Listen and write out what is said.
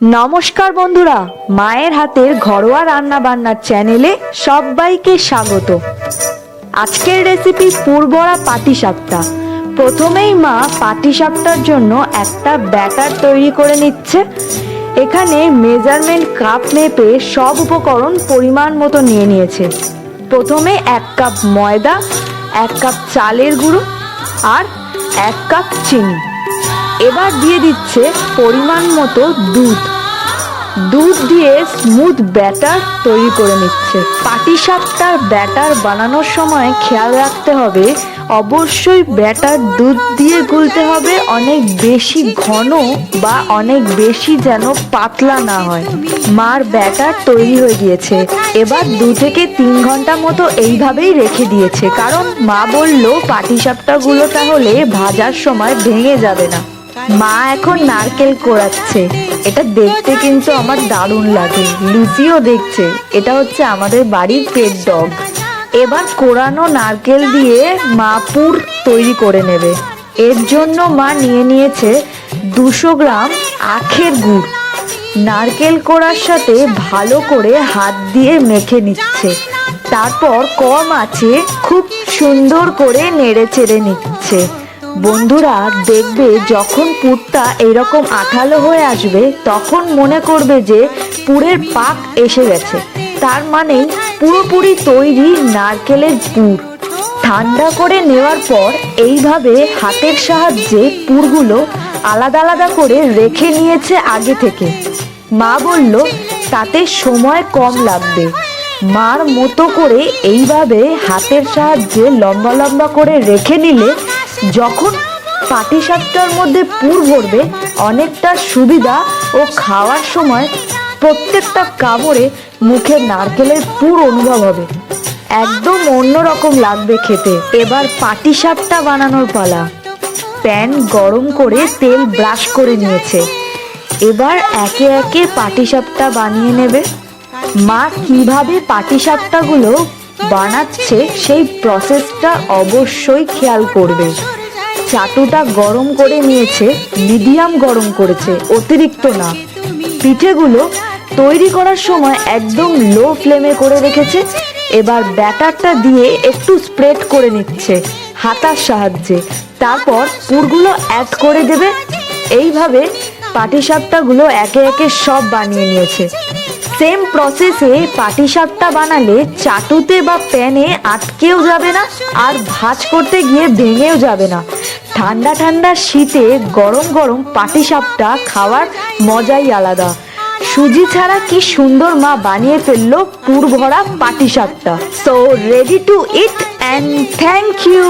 নমস্কার বন্ধুরা, মায়ের হাতের ঘরোয়া রান্না বান্নার চ্যানেলে সবাইকে স্বাগত। আজকের রেসিপি পুরবড়া পাটিসাপটা। প্রথমেই মা পাটিসাপটার জন্য একটা ব্যাটার তৈরি করে নিচ্ছে। এখানে মেজারমেন্ট কাপ মেপে সব উপকরণ পরিমাণ মতো নিয়ে নিয়েছে। প্রথমে এক কাপ ময়দা, এক কাপ চালের গুঁড়ো আর এক কাপ চিনি। এবার দিয়ে দিচ্ছে পরিমাণ মতো দুধ। দুধ দিয়ে স্মুথ ব্যাটার তৈরি করে নিচ্ছে। পাটিসাপটার ব্যাটার বানানোর সময় খেয়াল রাখতে হবে, অবশ্যই ব্যাটার দুধ দিয়ে গুলতে হবে, অনেক বেশি ঘন বা অনেক বেশি যেন পাতলা না হয়। মার ব্যাটার তৈরি হয়ে গিয়েছে। এবার দু থেকে তিন ঘণ্টা মতো এইভাবেই রেখে দিয়েছে। কারণ মা বলল পাটিসাপটাগুলো তাহলে ভাজার সময় ভেঙে যাবে না। মা এখন নারকেল কোড়াচ্ছে। এটা দেখতে কিন্তু আমার দারুণ লাগে। লুচিও দেখছে। এটা হচ্ছে আমাদের বাড়ির পেট ডগ এবার কোরানো নারকেল দিয়ে মা পুর তৈরি করে নেবে। এর জন্য মা নিয়ে নিয়েছে দুশো গ্রাম আখের গুড়। নারকেল কোড়ার সাথে ভালো করে হাত দিয়ে মেখে নিচ্ছে। তারপর কম আছে, খুব সুন্দর করে নেড়ে চেড়ে নিচ্ছে। বন্ধুরা দেখবে যখন পুরটা এরকম আঠালো হয়ে আসবে, তখন মনে করবে যে পুরের পাক এসে গেছে। তার মানে পুরোপুরি তৈরি নারকেলের পুর। ঠান্ডা করে নেওয়ার পর এইভাবে হাতের সাহায্যে পুরগুলো আলাদা আলাদা করে রেখে নিয়েছে আগে থেকে। মা বলল, তাতে সময় কম লাগবে। মার মতো করে এইভাবে হাতের সাহায্যে লম্বা লম্বা করে রেখে নিলে যখন পাটিসাপটার মধ্যে পুর ভরবে, অনেকটা সুবিধা ও খাওয়ার সময় প্রত্যেকটা কামড়ে মুখে নারকেলের পুর অনুভব হবে। একদম অন্যরকম লাগবে খেতে। এবার পাটিসাপটা বানানোর পালা। প্যান গরম করে তেল ব্রাশ করে নিয়েছে। এবার একে একে পাটিসাপটা বানিয়ে নেবে। মা কীভাবে পাটিসাপটাগুলো বানাচ্ছে সেই প্রসেসটা অবশ্যই খেয়াল করবে। চাটুটা গরম করে নিয়েছে, মিডিয়াম গরম করেছে, অতিরিক্ত না। পিঠেগুলো তৈরি করার সময় একদম লো ফ্লেমে করে রেখেছে, এবার ব্যাটারটা দিয়ে একটু স্প্রেড করে নিচ্ছে হাতার সাহায্যে। তারপর পুরগুলো অ্যাড করে দেবে। এইভাবে পাটিসাপটাগুলো একে একে সব বানিয়ে নিয়েছে। সেম প্রসেসে পাটিসাপটা বানালে চাটুতে বা প্যানে আটকেও যাবে না আর ভাজ করতে গিয়ে ভেঙেও যাবে না। ঠান্ডা ঠান্ডা শীতে গরম গরম পাটিসাপটা খাওয়ার মজাই আলাদা। সুজি ছাড়া কি সুন্দর মা বানিয়ে ফেলল পুর ভরা পাটিসাপটা so ready to eat and thank you